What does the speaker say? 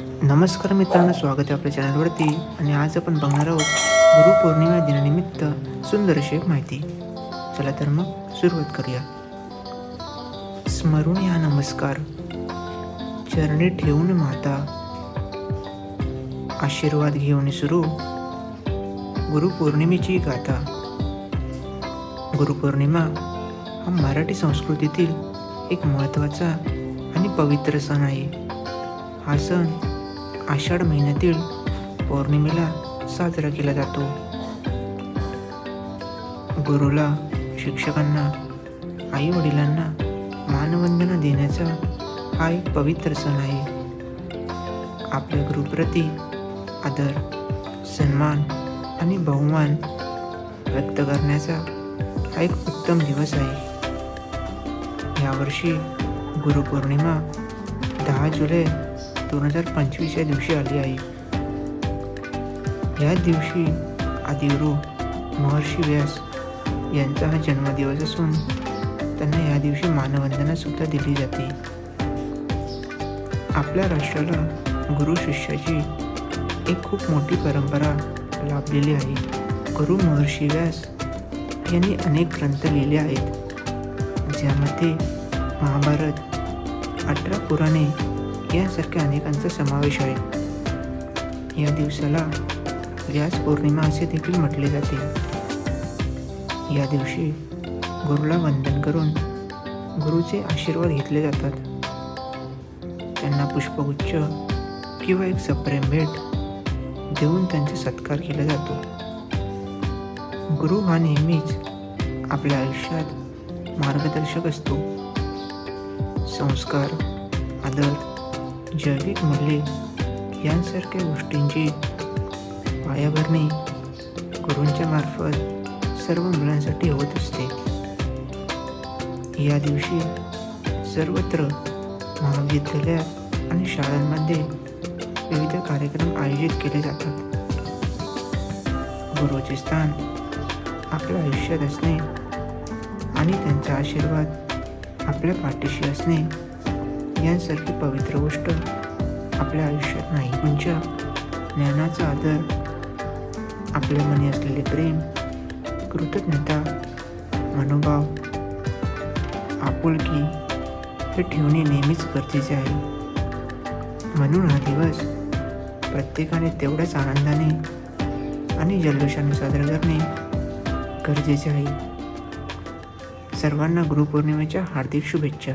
नमस्कार मित्रांनो स्वागत आहे आपल्या चॅनलवरती. आणि आज आपण बघणार आहोत गुरुपौर्णिमा दिनानिमित्त सुंदर अशी माहिती. चला तर मग सुरुवात करूया. स्मरून या नमस्कार. चरणी ठेवून माता. आशीर्वाद घेऊन सुरू. गुरुपौर्णिमेची गाथा. गुरुपौर्णिमा हा मराठी संस्कृतीतील एक महत्त्वाचा आणि पवित्र सण आहे. हा सण आषाढ महिन्यातील पौर्णिमेला साजरा केला जातो. गुरुला शिक्षकांना आई वडिलांना मानवंदना देण्याचा हा एक पवित्र सण आहे. आपल्या गुरुप्रती आदर सन्मान आणि बहुमान व्यक्त करण्याचा हा एक उत्तम दिवस आहे. यावर्षी गुरुपौर्णिमा दहा जुलै दोन हजार पंचवीस या दिवशी आली आहे या दिवशी आदिगुरु महर्षी व्यास यांचा हा जन्मदिवस असून त्यांना या दिवशी मानवंदना सुद्धा दिली जाते. आपल्या राष्ट्राला गुरु शिष्याची एक खूप मोठी परंपरा लाभलेली आहे. गुरु महर्षी व्यास यांनी अनेक ग्रंथ लिहिले आहेत. ज्यामध्ये महाभारत अठरा पुराणे यासारख्या अनेकांचा समावेश आहे. या दिवसाला व्यास पौर्णिमा असे देखील म्हटले जाते. या दिवशी गुरुला वंदन करून गुरुचे आशीर्वाद घेतले जातात. त्यांना पुष्पगुच्छ किंवा एक सप्रेम भेट देऊन त्यांचा सत्कार केला जातो. गुरु हा नेहमीच आपल्या आयुष्यात मार्गदर्शक असतो. संस्कार आदर जैविक मूल्ये यांसारख्या गोष्टींची पायाभरणी गुरूंच्या मार्फत सर्व मुलांसाठी होत असते. या दिवशी सर्वत्र महाविद्यालयात आणि शाळांमध्ये विविध कार्यक्रम आयोजित केले जातात. गुरुचे स्थान आपल्या आयुष्यात असणे आणि त्यांचा आशीर्वाद आपल्या पाठीशी असणे यांसारखी पवित्र गोष्ट आपल्या आयुष्यात नाही. म्हणजे ज्ञानाचा आदर आपल्या मनी असलेले प्रेम कृतज्ञता मनोभाव आपुलकी हे ठेवणे नेहमीच गरजेचे आहे. म्हणून हा दिवस प्रत्येकाने तेवढ्याच आनंदाने आणि जल्लोषाने साजरा करणे गरजेचे आहे. सर्वांना गुरुपौर्णिमेच्या हार्दिक शुभेच्छा.